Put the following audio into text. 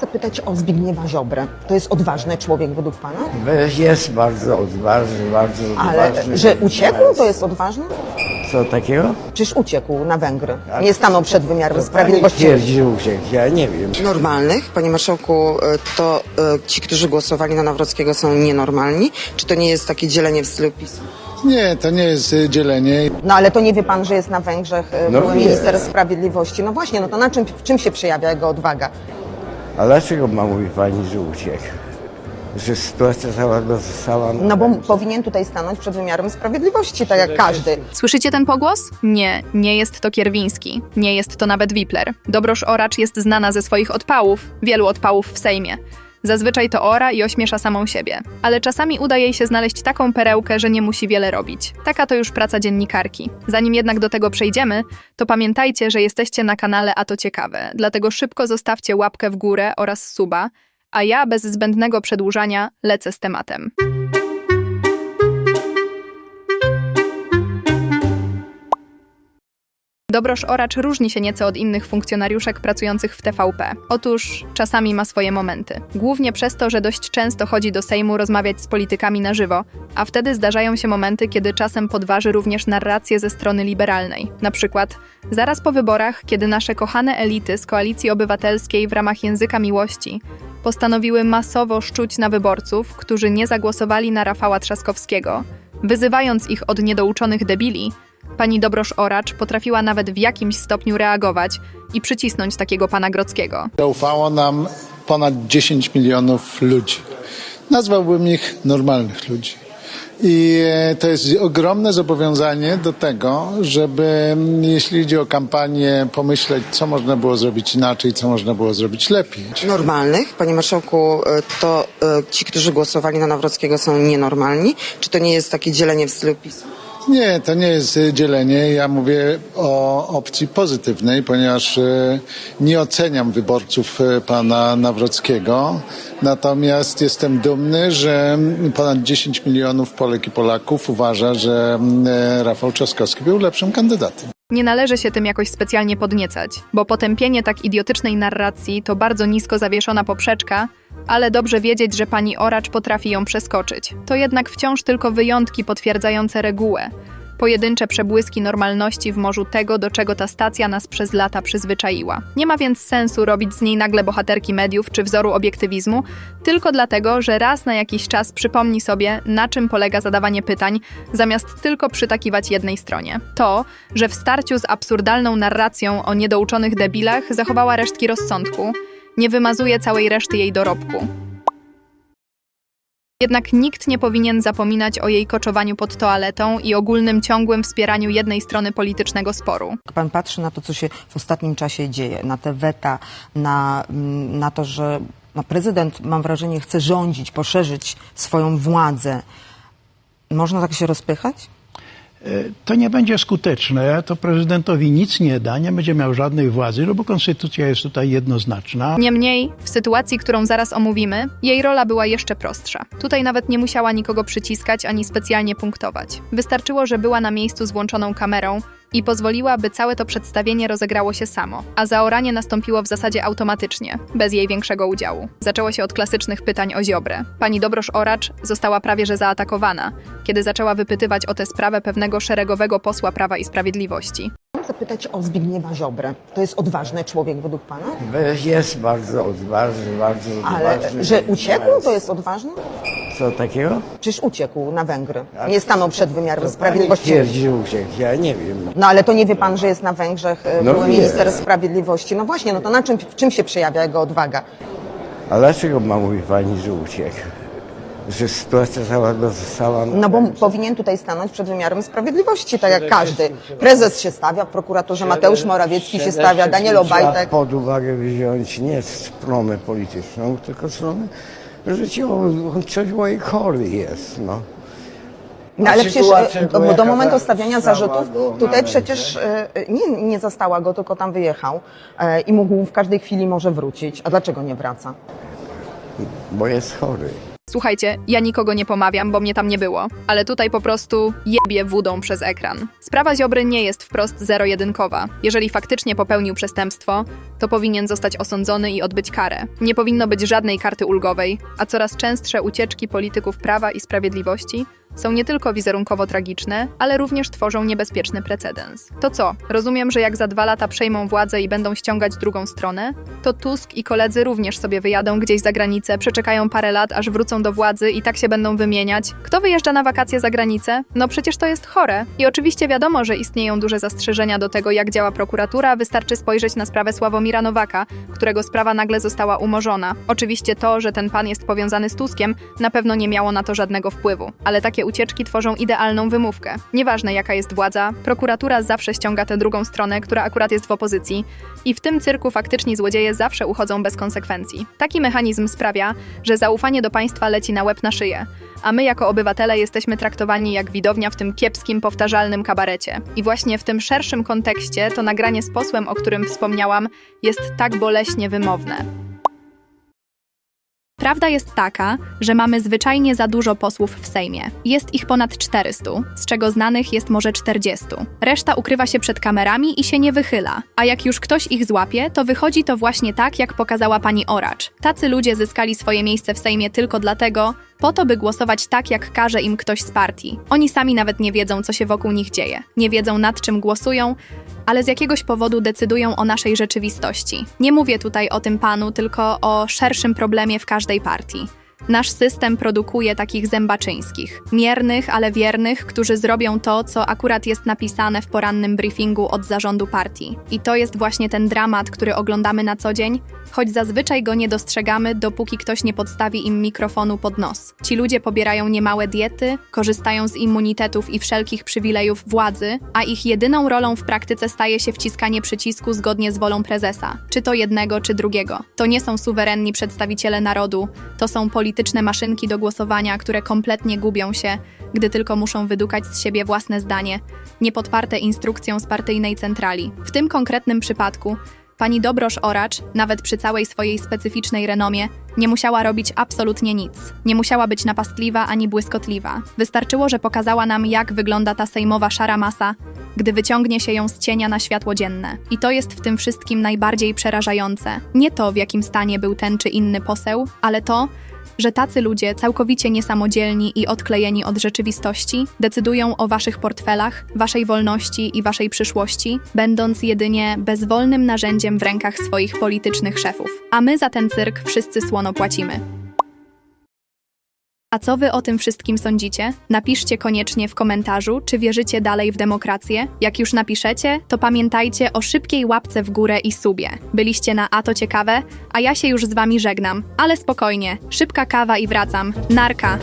zapytać o Zbigniewa Ziobrę. To jest odważny człowiek według pana? Jest bardzo odważny, bardzo Ale odważny. że uciekł, to jest odważny? Co takiego? Przecież uciekł na Węgry. Nie stanął przed wymiarem sprawiedliwości. Twierdzi, że uciekł, ja nie wiem. Normalnych, panie marszałku, e, to e, ci, którzy głosowali na Nawrockiego są nienormalni? Czy to nie jest takie dzielenie w stylu PiS? Nie, to nie jest y, dzielenie. No ale to nie wie pan, że jest na Węgrzech e, No wie. minister sprawiedliwości. No właśnie, no to na czym, w czym się przejawia jego odwaga? A dlaczego ma mówi pani, że uciekł? Że sytuacja cała została... No bo powinien tutaj stanąć przed wymiarem sprawiedliwości, tak jak każdy. Słyszycie ten pogłos? Nie, nie jest to Kierwiński. Nie jest to nawet Wipler. Dobrosz Oracz jest znana ze swoich odpałów, wielu odpałów w Sejmie. Zazwyczaj to ora i ośmiesza samą siebie. Ale czasami uda jej się znaleźć taką perełkę, że nie musi wiele robić. Taka to już praca dziennikarki. Zanim jednak do tego przejdziemy, to pamiętajcie, że jesteście na kanale A to ciekawe. Dlatego szybko zostawcie łapkę w górę oraz suba, a ja bez zbędnego przedłużania lecę z tematem. Dobrosz Oracz różni się nieco od innych funkcjonariuszek pracujących w TVP. Otóż czasami ma swoje momenty. Głównie przez to, że dość często chodzi do Sejmu rozmawiać z politykami na żywo, a wtedy zdarzają się momenty, kiedy czasem podważy również narrację ze strony liberalnej. Na przykład zaraz po wyborach, kiedy nasze kochane elity z Koalicji Obywatelskiej w ramach języka miłości postanowiły masowo szczuć na wyborców, którzy nie zagłosowali na Rafała Trzaskowskiego, wyzywając ich od niedouczonych debili, Pani Dobrosz Oracz potrafiła nawet w jakimś stopniu reagować i przycisnąć takiego pana Grockiego. Zaufało nam ponad 10 milionów ludzi. Nazwałbym ich normalnych ludzi. I e, to jest ogromne zobowiązanie do tego, żeby, jeśli idzie o kampanię, pomyśleć, co można było zrobić inaczej, co można było zrobić lepiej. Normalnych, panie marszałku, e, to e, ci, którzy głosowali na Nawrockiego są nienormalni? Czy to nie jest takie dzielenie w stylu PiS? Nie, to nie jest y, dzielenie. Ja mówię o opcji pozytywnej, ponieważ y, nie oceniam wyborców y, pana Nawrockiego. Natomiast jestem dumny, że ponad 10 milionów Polek i Polaków uważa, że y, Rafał Trzaskowski był lepszym kandydatem. Nie należy się tym jakoś specjalnie podniecać, bo potępienie tak idiotycznej narracji to bardzo nisko zawieszona poprzeczka, ale dobrze wiedzieć, że pani Oracz potrafi ją przeskoczyć. To jednak wciąż tylko wyjątki potwierdzające regułę. Pojedyncze przebłyski normalności w morzu tego, do czego ta stacja nas przez lata przyzwyczaiła. Nie ma więc sensu robić z niej nagle bohaterki mediów czy wzoru obiektywizmu, tylko dlatego, że raz na jakiś czas przypomni sobie, na czym polega zadawanie pytań, zamiast tylko przytakiwać jednej stronie. To, że w starciu z absurdalną narracją o niedouczonych debilach zachowała resztki rozsądku, nie wymazuje całej reszty jej dorobku. Jednak nikt nie powinien zapominać o jej koczowaniu pod toaletą i ogólnym ciągłym wspieraniu jednej strony politycznego sporu. Jak pan patrzy na to, co się w ostatnim czasie dzieje, na te weta, na, mm, na to, że no, prezydent, mam wrażenie, chce rządzić, poszerzyć swoją władzę, można tak się rozpychać? To nie będzie skuteczne, to prezydentowi nic nie da, nie będzie miał żadnej władzy, no bo konstytucja jest tutaj jednoznaczna. Niemniej, w sytuacji, którą zaraz omówimy, jej rola była jeszcze prostsza. Tutaj nawet nie musiała nikogo przyciskać ani specjalnie punktować. Wystarczyło, że była na miejscu z włączoną kamerą i pozwoliła, by całe to przedstawienie rozegrało się samo, a zaoranie nastąpiło w zasadzie automatycznie, bez jej większego udziału. Zaczęło się od klasycznych pytań o Ziobrę. Pani Dobrosz Oracz została prawie że zaatakowana, kiedy zaczęła wypytywać o tę sprawę pewnego szeregowego posła Prawa i Sprawiedliwości. Zapytać o Zbigniewa Ziobrę. To jest odważny człowiek według pana? Jest bardzo odważny, bardzo Ale odważny. że uciekł, to jest odważny? Co takiego? Przecież uciekł na Węgry. Nie stanął przed wymiarem sprawiedliwości. twierdzi, że uciekł, ja nie wiem. No ale to nie wie pan, że jest na Węgrzech e, No były wie. minister sprawiedliwości. No właśnie, no to na czym, w czym się przejawia jego odwaga? A dlaczego ma mówi pani, że uciekł? Że sytuacja cała została... No bo powinien tutaj stanąć przed wymiarem sprawiedliwości, tak jak każdy. Prezes się stawia, w prokuraturze Mateusz Morawiecki się stawia, Daniel Obajtek. pod uwagę wziąć nie stronę polityczną, tylko stronę życiową. On człowiek chory jest, no. No ale przecież sytuacja e, była do, do jaka momentu stawiania stała zarzutów go tutaj przecież e, nie, nie zastała go, tylko tam wyjechał e, i mógł w każdej chwili może wrócić. A dlaczego nie wraca? Bo jest chory. Słuchajcie, ja nikogo nie pomawiam, bo mnie tam nie było, ale tutaj po prostu jebie wódą przez ekran. Sprawa Ziobry nie jest wprost zero-jedynkowa. Jeżeli faktycznie popełnił przestępstwo, to powinien zostać osądzony i odbyć karę. Nie powinno być żadnej karty ulgowej, a coraz częstsze ucieczki polityków prawa i sprawiedliwości są nie tylko wizerunkowo tragiczne, ale również tworzą niebezpieczny precedens. To co? Rozumiem, że jak za dwa lata przejmą władzę i będą ściągać drugą stronę, to Tusk i koledzy również sobie wyjadą gdzieś za granicę, przeczekają parę lat, aż wrócą do władzy i tak się będą wymieniać. Kto wyjeżdża na wakacje za granicę? No przecież to jest chore. I oczywiście wiadomo, że istnieją duże zastrzeżenia do tego, jak działa prokuratura, wystarczy spojrzeć na sprawę Sławomira Nowaka, którego sprawa nagle została umorzona. Oczywiście to, że ten pan jest powiązany z Tuskiem, na pewno nie miało na to żadnego wpływu, ale takie ucieczki tworzą idealną wymówkę. Nieważne jaka jest władza, prokuratura zawsze ściąga tę drugą stronę, która akurat jest w opozycji i w tym cyrku faktyczni złodzieje zawsze uchodzą bez konsekwencji. Taki mechanizm sprawia, że zaufanie do państwa leci na łeb na szyję, a my jako obywatele jesteśmy traktowani jak widownia w tym kiepskim, powtarzalnym kabarecie. I właśnie w tym szerszym kontekście to nagranie z posłem, o którym wspomniałam, jest tak boleśnie wymowne. Prawda jest taka, że mamy zwyczajnie za dużo posłów w Sejmie. Jest ich ponad 400, z czego znanych jest może 40. Reszta ukrywa się przed kamerami i się nie wychyla. A jak już ktoś ich złapie, to wychodzi to właśnie tak, jak pokazała pani Oracz. Tacy ludzie zyskali swoje miejsce w Sejmie tylko dlatego, po to, by głosować tak, jak każe im ktoś z partii. Oni sami nawet nie wiedzą, co się wokół nich dzieje. Nie wiedzą, nad czym głosują, ale z jakiegoś powodu decydują o naszej rzeczywistości. Nie mówię tutaj o tym panu, tylko o szerszym problemie w każdej partii. Nasz system produkuje takich zębaczyńskich, miernych, ale wiernych, którzy zrobią to, co akurat jest napisane w porannym briefingu od zarządu partii. I to jest właśnie ten dramat, który oglądamy na co dzień, choć zazwyczaj go nie dostrzegamy, dopóki ktoś nie podstawi im mikrofonu pod nos. Ci ludzie pobierają niemałe diety, korzystają z immunitetów i wszelkich przywilejów władzy, a ich jedyną rolą w praktyce staje się wciskanie przycisku zgodnie z wolą prezesa, czy to jednego, czy drugiego. To nie są suwerenni przedstawiciele narodu, to są polityczne maszynki do głosowania, które kompletnie gubią się, gdy tylko muszą wydukać z siebie własne zdanie, niepodparte instrukcją z partyjnej centrali. W tym konkretnym przypadku Pani Dobrosz Oracz, nawet przy całej swojej specyficznej renomie, nie musiała robić absolutnie nic. Nie musiała być napastliwa ani błyskotliwa. Wystarczyło, że pokazała nam, jak wygląda ta sejmowa szara masa, gdy wyciągnie się ją z cienia na światło dzienne. I to jest w tym wszystkim najbardziej przerażające. Nie to, w jakim stanie był ten czy inny poseł, ale to, że tacy ludzie, całkowicie niesamodzielni i odklejeni od rzeczywistości, decydują o waszych portfelach, waszej wolności i waszej przyszłości, będąc jedynie bezwolnym narzędziem w rękach swoich politycznych szefów. A my za ten cyrk wszyscy słono płacimy. A co wy o tym wszystkim sądzicie? Napiszcie koniecznie w komentarzu, czy wierzycie dalej w demokrację. Jak już napiszecie, to pamiętajcie o szybkiej łapce w górę i subie. Byliście na A to ciekawe, a ja się już z wami żegnam. Ale spokojnie, szybka kawa i wracam. Narka!